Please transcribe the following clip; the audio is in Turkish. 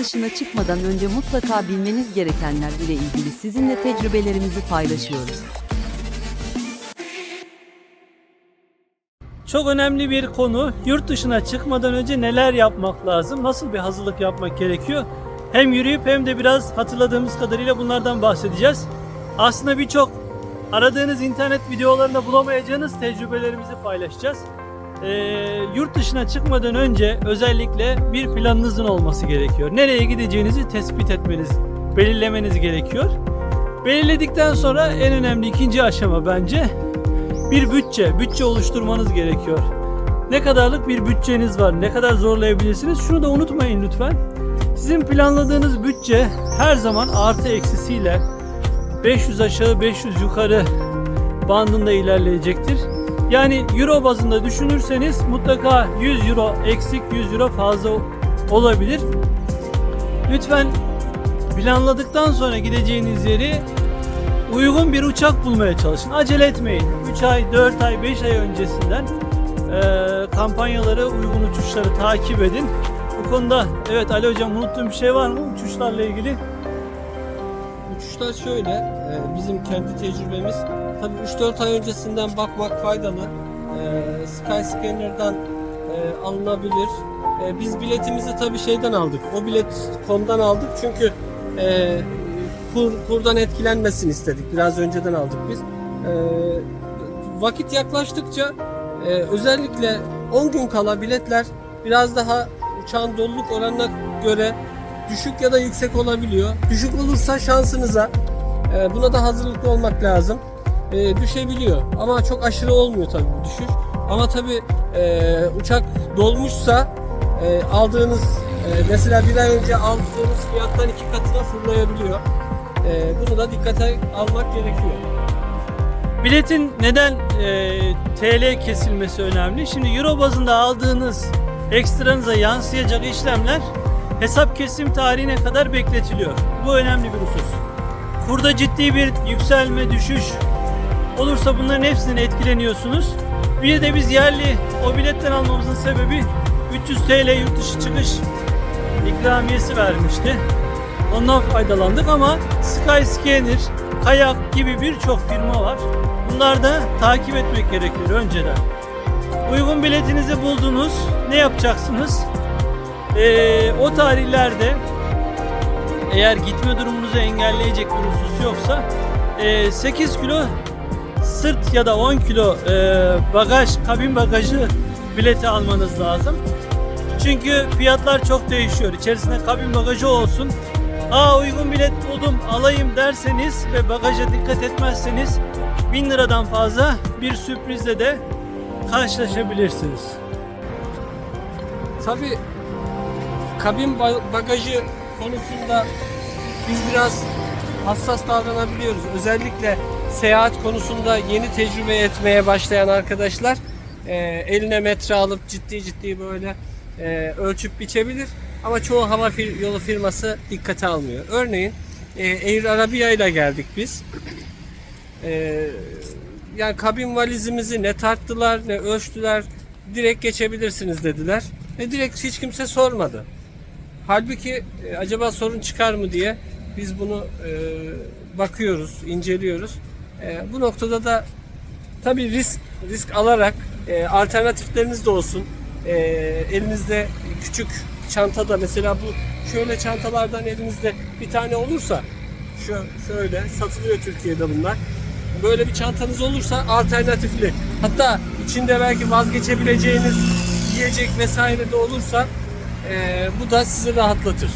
dışına çıkmadan önce mutlaka bilmeniz gerekenler ile ilgili sizinle tecrübelerimizi paylaşıyoruz. Çok önemli bir konu. Yurt dışına çıkmadan önce neler yapmak lazım? Nasıl bir hazırlık yapmak gerekiyor? Hem yürüyüp hem de biraz hatırladığımız kadarıyla bunlardan bahsedeceğiz. Aslında birçok aradığınız internet videolarında bulamayacağınız tecrübelerimizi paylaşacağız. Ee, yurt dışına çıkmadan önce özellikle bir planınızın olması gerekiyor. Nereye gideceğinizi tespit etmeniz, belirlemeniz gerekiyor. Belirledikten sonra en önemli ikinci aşama bence bir bütçe, bütçe oluşturmanız gerekiyor. Ne kadarlık bir bütçeniz var, ne kadar zorlayabilirsiniz şunu da unutmayın lütfen. Sizin planladığınız bütçe her zaman artı eksisiyle 500 aşağı 500 yukarı bandında ilerleyecektir. Yani euro bazında düşünürseniz mutlaka 100 euro eksik 100 euro fazla olabilir. Lütfen planladıktan sonra gideceğiniz yeri uygun bir uçak bulmaya çalışın. Acele etmeyin. 3 ay, 4 ay, 5 ay öncesinden eee, kampanyaları, uygun uçuşları takip edin. Bu konuda evet Ali Hocam unuttuğum bir şey var mı uçuşlarla ilgili? Uçuşlar şöyle, e, bizim kendi tecrübemiz. Tabii 3-4 ay öncesinden bakmak faydalı. E, Skyscanner'dan e, alınabilir. E, Biz biletimizi tabii şeyden aldık. O bilet.com'dan aldık çünkü e, kur, kurdan etkilenmesin istedik. Biraz önceden aldık biz. Vakit yaklaştıkça özellikle 10 gün kala biletler biraz daha uçağın doluluk oranına göre düşük ya da yüksek olabiliyor. Düşük olursa şansınıza e, buna da hazırlıklı olmak lazım. E, düşebiliyor ama çok aşırı olmuyor tabii bu düşüş. Ama tabii e, uçak dolmuşsa e, aldığınız e, mesela bir ay önce aldığınız fiyattan iki katına fırlayabiliyor. E, bunu da dikkate almak gerekiyor. Biletin neden eee, TL kesilmesi önemli? Şimdi euro bazında aldığınız ekstranıza yansıyacak işlemler hesap kesim tarihine kadar bekletiliyor. Bu önemli bir husus. Kurda ciddi bir yükselme, düşüş olursa bunların hepsinden etkileniyorsunuz. Bir de biz yerli o biletten almamızın sebebi 300 TL yurt dışı çıkış ikramiyesi vermişti. Ondan faydalandık ama Skyscanner, Kayak gibi birçok firma var. Bunlar da takip etmek gerekiyor önceden. Uygun biletinizi buldunuz. Ne yapacaksınız? Ee, o tarihlerde eğer gitme durumunuzu engelleyecek bir husus yoksa ee, 8 kilo sırt ya da 10 kilo ee, bagaj, kabin bagajı bileti almanız lazım. Çünkü fiyatlar çok değişiyor. İçerisinde kabin bagajı olsun. Aa uygun bilet buldum alayım derseniz ve bagaja dikkat etmezseniz 1000 liradan fazla bir sürprizle de karşılaşabilirsiniz. Tabii kabin ba- bagajı konusunda biz biraz hassas davranabiliyoruz. Özellikle seyahat konusunda yeni tecrübe etmeye başlayan arkadaşlar e, eline metre alıp ciddi ciddi böyle e, ölçüp biçebilir. Ama çoğu hava fir- yolu firması dikkate almıyor. Örneğin e, Air Arabia ile geldik biz. E, yani kabin valizimizi ne tarttılar ne ölçtüler. Direkt geçebilirsiniz dediler. Ve direkt hiç kimse sormadı. Halbuki e, acaba sorun çıkar mı diye biz bunu e, bakıyoruz, inceliyoruz. E, bu noktada da tabii risk risk alarak e, alternatifleriniz de olsun. E, elinizde küçük çantada mesela bu şöyle çantalardan elinizde bir tane olursa şu şöyle satılıyor Türkiye'de bunlar. Böyle bir çantanız olursa alternatifli. Hatta içinde belki vazgeçebileceğiniz yiyecek vesaire de olursa e, bu da sizi rahatlatır.